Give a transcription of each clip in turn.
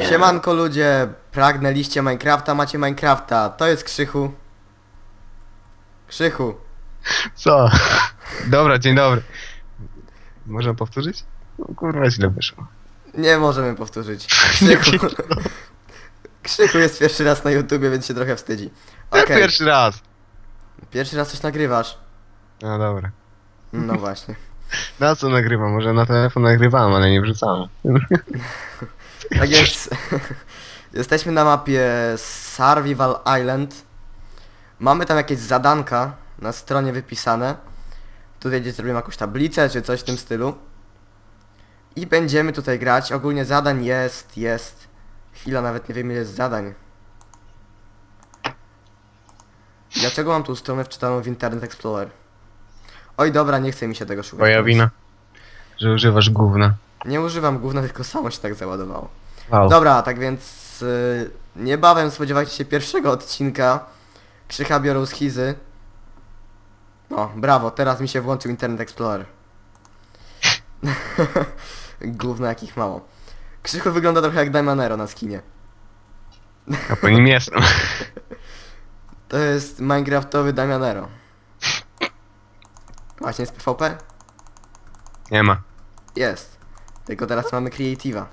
Siemanko ludzie, pragnęliście Minecrafta, macie Minecrafta. To jest Krzychu. Krzychu. Co? Dobra, dzień dobry. Można powtórzyć? No, kurwa, źle wyszło. Nie możemy powtórzyć. Krzychu. Krzychu jest pierwszy raz na YouTubie, więc się trochę wstydzi. Jak Okej, pierwszy raz? pierwszy raz coś nagrywasz. No dobra. No właśnie. Na co nagrywam? Może na telefon nagrywałem, ale nie wrzucałem. Tak więc jesteśmy na mapie Survival Island. Mamy tam jakieś zadanka na stronie wypisane. Tutaj gdzieś zrobimy jakąś tablicę czy coś w tym stylu. I będziemy tutaj grać. Ogólnie zadań jest, jest. Chwila, nawet nie wiem ile jest zadań. Dlaczego mam tu stronę wczytaną w Internet Explorer? Oj dobra, nie chce mi się tego szukać. Twoja wina. Że używasz gówna. Nie używam gówna, tylko samo się tak załadowało. Wow. Dobra, tak więc y, niebawem spodziewajcie się pierwszego odcinka Krzycha biorą schizy. No, brawo, teraz mi się włączył Internet Explorer. Gówno jakich mało. Krzychu wygląda trochę jak Daimanero na skinie. A po nim jestem. To jest Minecraftowy Damianero. Właśnie jest PvP? Nie ma. Jest. Tylko teraz mamy Creative'a.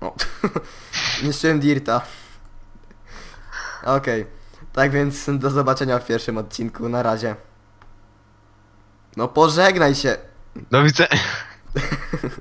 O. Niszczyłem Dirta. Okej. Tak więc do zobaczenia w pierwszym odcinku. Na razie. No pożegnaj się. Do widzenia.